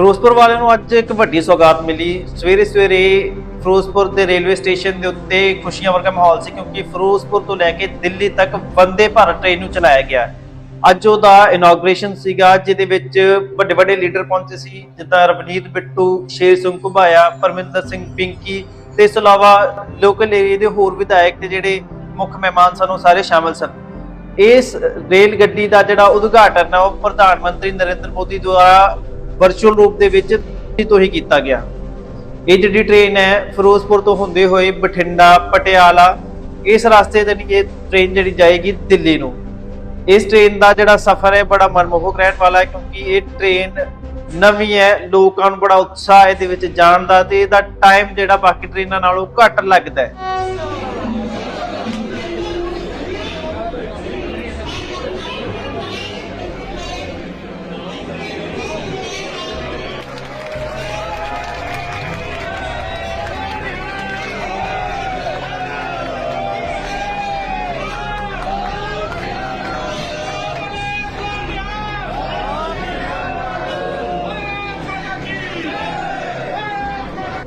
ਫਿਰੋਜ਼ਪੁਰ ਵਾਲਿਆਂ ਨੂੰ ਅੱਜ ਇੱਕ ਵੱਡੀ ਸੌਗਾਤ ਮਿਲੀ। ਸਵੇਰੇ ਸਵੇਰੇ ਫਿਰੋਜ਼ਪੁਰ ਦੇ ਰੇਲਵੇ ਸਟੇਸ਼ਨ ਦੇ ਉੱਤੇ ਖੁਸ਼ੀਆਂ ਵਰਗਾ ਮਾਹੌਲ ਸੀ ਕਿਉਂਕਿ ਫਿਰੋਜ਼ਪੁਰ ਤੋਂ ਲੈ ਕੇ ਦਿੱਲੀ ਤੱਕ ਵੰਦੇ ਭਾਰਤ ਟ੍ਰੇਨ ਨੂੰ ਚਲਾਇਆ ਗਿਆ। ਅੱਜ ਉਹਦਾ ਇਨੋਗ੍ਰੇਸ਼ਨ ਸੀਗਾ, ਜਿਹਦੇ ਵਿੱਚ ਵੱਡੇ ਵੱਡੇ ਲੀਡਰ ਪਹੁੰਚੇ ਸੀ, ਜਿੱਦਾਂ ਰਵਨੀਤ ਬਿੱਟੂ, ਸ਼ੇਰ ਸਿੰਘ ਘੁਬਾਇਆ, ਪਰਮਿੰਦਰ ਸਿੰਘ ਪਿੰਕੀ ਤੇ ਇਸ ਤੋਂ ਇਲਾਵਾ ਲੋਕਲ ਏਰੀਆ ਦੇ ਹੋਰ ਵਿਧਾਇਕ ਤੇ ਜਿਹੜੇ ਮੁੱਖ ਮਹਿਮਾਨ ਸਨ, ਉਹ ਸਾਰੇ ਸ਼ਾਮਲ ਸਨ। ਇਸ ਰੇਲ ਗੱਡੀ ਦਾ ਜਿਹੜਾ ਉਦਘਾਟਨ ਹੈ, ਉਹ ਪ੍ਰਧਾਨ ਮੰਤਰੀ ਨਰਿੰਦਰ ਮੋਦੀ ਦੁਆਰਾ ਵਰਚੁਅਲ ਰੂਪ ਦੇ ਵਿੱਚ ਦਿੱਲੀ ਤੋਂ ਹੀ ਕੀਤਾ ਗਿਆ। ਇਹ ਜਿਹੜੀ ਟ੍ਰੇਨ ਹੈ, ਫਿਰੋਜ਼ਪੁਰ ਤੋਂ ਹੁੰਦੇ ਹੋਏ ਬਠਿੰਡਾ, ਪਟਿਆਲਾ, ਇਸ ਰਸਤੇ ਤੇ ਨਹੀਂ ਇਹ ਟ੍ਰੇਨ ਜਿਹੜੀ ਜਾਏਗੀ ਦਿੱਲੀ ਨੂੰ। ਇਸ ਟ੍ਰੇਨ ਦਾ ਜਿਹੜਾ ਸਫ਼ਰ ਹੈ, ਬੜਾ ਮਨਮੋਹਕ ਰਹਿਣ ਵਾਲਾ ਹੈ, ਕਿਉਂਕਿ ਇਹ ਟ੍ਰੇਨ ਨਵੀਂ ਹੈ, ਲੋਕਾਂ ਨੂੰ ਬੜਾ ਉਤਸ਼ਾਹ ਇਹਦੇ ਵਿੱਚ ਜਾਣ ਦਾ ਤੇ ਇਹਦਾ ਟਾਈਮ ਜਿਹੜਾ ਬਾਕੀ ਟ੍ਰੇਨਾਂ ਨਾਲੋਂ ਘੱਟ ਲੱਗਦਾ ਹੈ।